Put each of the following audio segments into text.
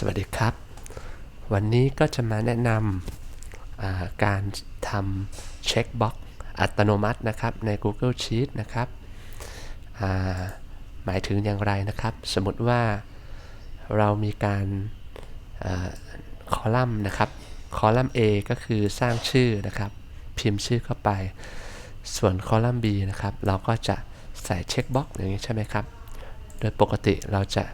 สวัสดีครับ วันนี้ก็จะมาแนะนำการทำเช็คบ็อกอัตโนมัตินะครับใน Google Sheet นะครับหมายถึงอย่างไรนะครับ สมมติว่าเรามีการคอลัมน์นะครับ คอลัมน์ A ก็คือสร้างชื่อนะครับ พิมพ์ชื่อเข้าไป ส่วนคอลัมน์ B นะครับ เราก็จะใส่เช็คบ็อกอย่างนี้ใช่ไหมครับ โดยปกติเราจะ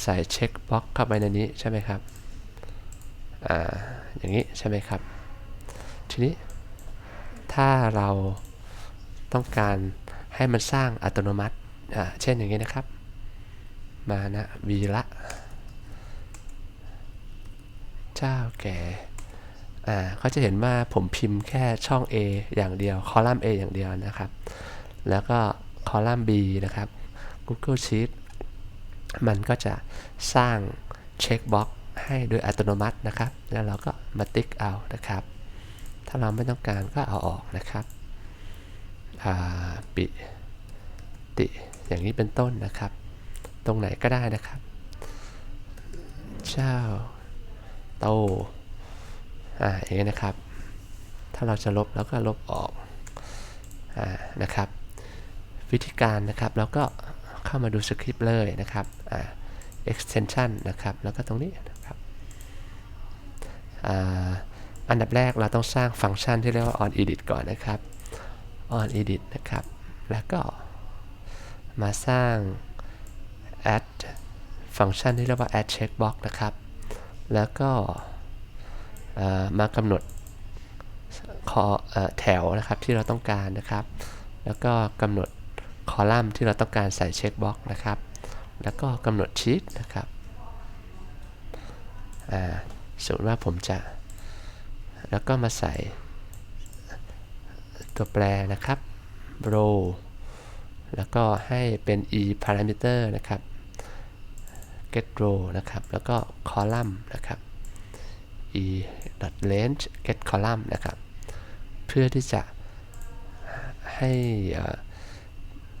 ใส่เช็คบ็อกเข้าไปในนี้ใช่ไหมครับ อ่า อย่างนี้ใช่ไหมครับ ทีนี้ถ้าเราต้องการให้มันสร้างอัตโนมัติ อ่า เช่นอย่างนี้นะครับ มานะวีละเจ้าแก่ อ่าเขาจะเห็นว่าผมพิมพ์แค่ช่อง A อย่างเดียว คอลัมน์ A อย่างเดียวนะครับ แล้วก็คอลัมน์ B นะครับ Google Sheet มันก็จะสร้างเช็คบ็อกให้โดยอัตโนมัตินะครับ แล้วเราก็มาติ๊กเอานะครับ ถ้าเราไม่ต้องการก็เอาออกนะครับปิติอย่างนี้เป็นต้นนะครับ ตรงไหนก็ได้นะครับ เจ้าโตอ่าอย่างนี้นะครับ ถ้าเราจะลบแล้วก็ลบออกอ่านะครับ วิธีการนะครับเราก็ เข้ามาดูสคริปต์เลยนะครับ extension นะครับ แล้วก็ตรงนี้นะครับอันดับแรกเราต้องสร้างฟังก์ชันที่เรียกว่า on edit ก่อนนะครับ on edit นะครับ แล้วก็มาสร้าง add ฟังก์ชันที่เรียกว่า add checkbox นะครับ แล้วก็มากำหนดคอแถวนะครับที่เราต้องการนะครับ แล้วก็กำหนด คอลัมน์ที่เราต้องการใส่เช็คบ็อกนะครับ แล้วก็กำหนดชีตนะครับสมมติว่าผมจะ แล้วก็มาใส่ตัวแปรนะครับ row แล้วก็ให้เป็น e parameter นะครับ get row นะครับ แล้วก็ column นะครับ e dot length get column นะครับ เพื่อที่จะให้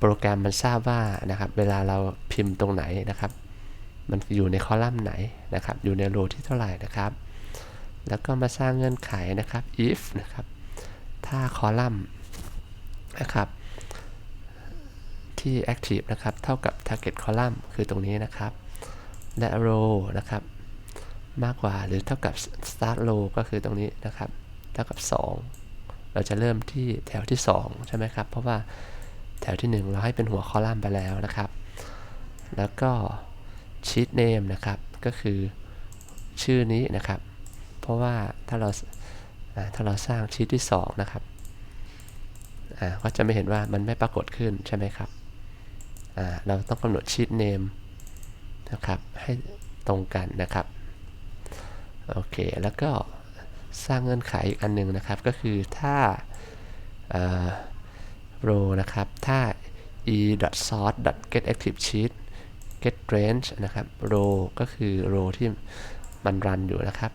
โปรแกรมมันทราบว่านะครับเวลาเราพิมพ์ตรงไหนนะครับ มันอยู่ในคอลัมน์ไหนนะครับ อยู่ในโรที่เท่าไหร่นะครับ แล้วก็มาสร้างเงื่อนไขนะครับ if นะครับ ถ้าคอลัมน์นะครับ ที่ active นะครับ เท่ากับ target column คือตรงนี้นะครับ และ row นะครับ มากกว่าหรือเท่ากับ start row ก็คือตรงนี้นะครับ เท่ากับ 2 เราจะเริ่มที่แถวที่ 2 ใช่ไหมครับ เพราะว่า แถวที่ 1 เราให้เป็นหัวคอลัมน์ไปแล้วนะครับ แล้วก็ชีตเนมนะครับ ก็คือชื่อนี้นะครับ เพราะว่าถ้าเราถ้าเราสร้างชีตที่ 2 นะครับก็จะไม่เห็นว่ามันไม่ปรากฏขึ้นใช่ไหมครับ เราต้องกำหนดชีตเนมนะครับให้ตรงกันนะครับ โอเค แล้วก็สร้างเงื่อนไขอีกอันหนึ่งนะครับ ก็คือถ้า row นะครับ ถ้า e source get active sheet get range นะครับ row ก็คือ row ที่มันรันอยู่นะครับ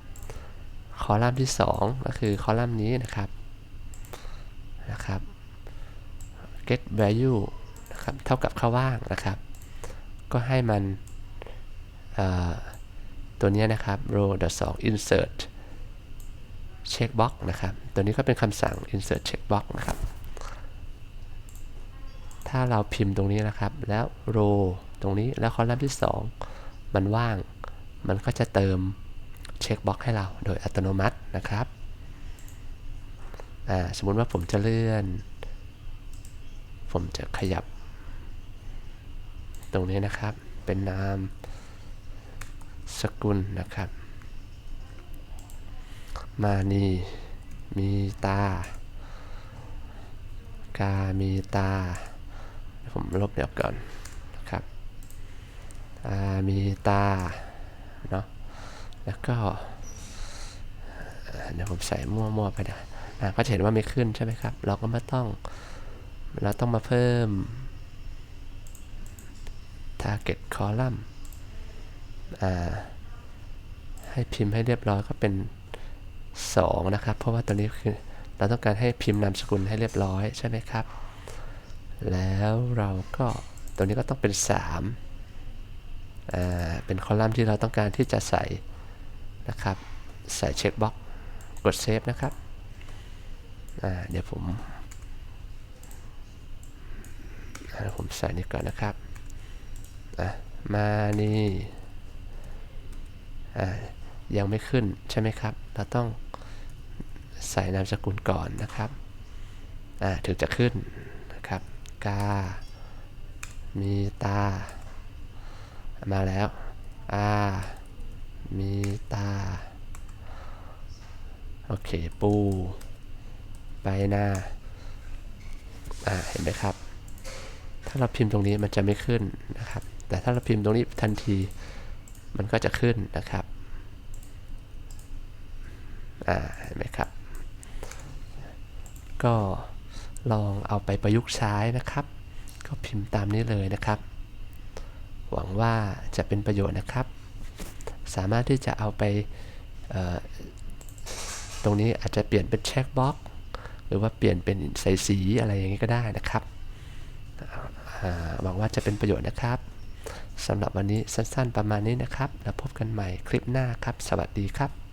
คอลัมน์ที่ 2 ก็คือคอลัมน์นี้นะครับนะครับ get value นะครับเท่ากับค่าว่างนะครับ ก็ให้มันตัวนี้นะครับ row 2 insert checkbox นะครับ ตัวนี้ก็เป็นคำสั่ง insert checkbox นะครับ ถ้าเราพิมพ์ตรงนี้นะครับ แล้วโรตรงนี้แล้วคอลัมน์ที่ 2 มันว่าง มันก็จะเติมเช็คบ็อกให้เราโดยอัตโนมัตินะครับสมมุติว่าผมจะเลื่อน ผมจะขยับ ตรงนี้นะครับ เป็นนามสกุลนะครับ มานีมีตากามีตา ผมลบเดี๋ยวก่อนนะครับมีตาเนาะแล้วก็เดี๋ยวผมใส่มั่วๆไปนะก็จะเห็นว่าไม่ขึ้นใช่ไหมครับ เราก็มาต้องเราต้องมาเพิ่ม target column ให้พิมพ์ให้เรียบร้อยก็เป็น 2 นะครับ เพราะว่าตัวนี้คือเราต้องการให้พิมพ์นามสกุลให้เรียบร้อยใช่ไหมครับ แล้วเราก็ตัวนี้ก็ต้องเป็นอ่าเป็นคอลัมน์ที่เราต้องการที่จะใส่นะครับ ใส่เช็คบ็อกกดเซฟนะครับอ่าเดี๋ยวผมผมใส่นี่ก่อนนะครับอะมานี่อ่ายังไม่ขึ้นใช่ไหมครับ เราต้องใส่นามสกุลก่อนนะครับอ่าถึงจะขึ้น กา มีตา มาแล้วอามีตา โอเค ปูไปหน้า อ่า เห็นไหมครับ ถ้าเราพิมพ์ตรงนี้มันจะไม่ขึ้นนะครับ แต่ถ้าเราพิมพ์ตรงนี้ทันทีมันก็จะขึ้นนะครับ อ่า เห็นไหมครับ ก็ ลองเอาไปประยุกต์ใช้นะครับ ก็พิมพ์ตามนี้เลยนะครับ หวังว่าจะเป็นประโยชน์นะครับ สามารถที่จะเอาไปตรงนี้อาจจะเปลี่ยนเป็นเช็คบ็อกหรือว่าเปลี่ยนเป็นใส่สีอะไรอย่างนี้ก็ได้นะครับหวังว่าจะเป็นประโยชน์นะครับสำหรับวันนี้สั้นๆประมาณนี้นะครับ แล้วพบกันใหม่คลิปหน้าครับ สวัสดีครับ